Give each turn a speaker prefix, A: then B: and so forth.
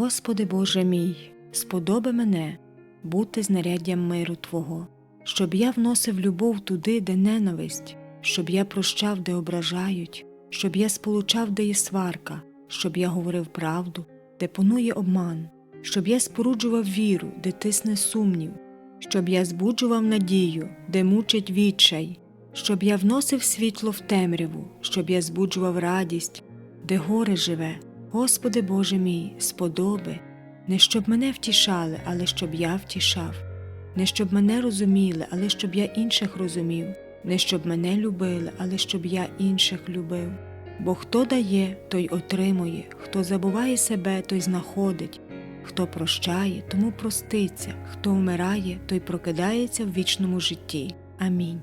A: Господи Боже мій, сподоби мене бути знаряддям миру Твого, щоб я вносив любов туди, де ненависть, щоб я прощав, де ображають, щоб я сполучав, де є сварка, щоб я говорив правду, де панує обман, щоб я споруджував віру, де тисне сумнів, щоб я збуджував надію, де мучить відчай, щоб я вносив світло в темряву, щоб я збуджував радість, де горе живе. Господи Боже мій, сподоби, не щоб мене втішали, але щоб я втішав, не щоб мене розуміли, але щоб я інших розумів, не щоб мене любили, але щоб я інших любив. Бо хто дає, той отримує, хто забуває себе, той знаходить, хто прощає, тому проститься, хто вмирає, той прокидається в вічному житті. Амінь.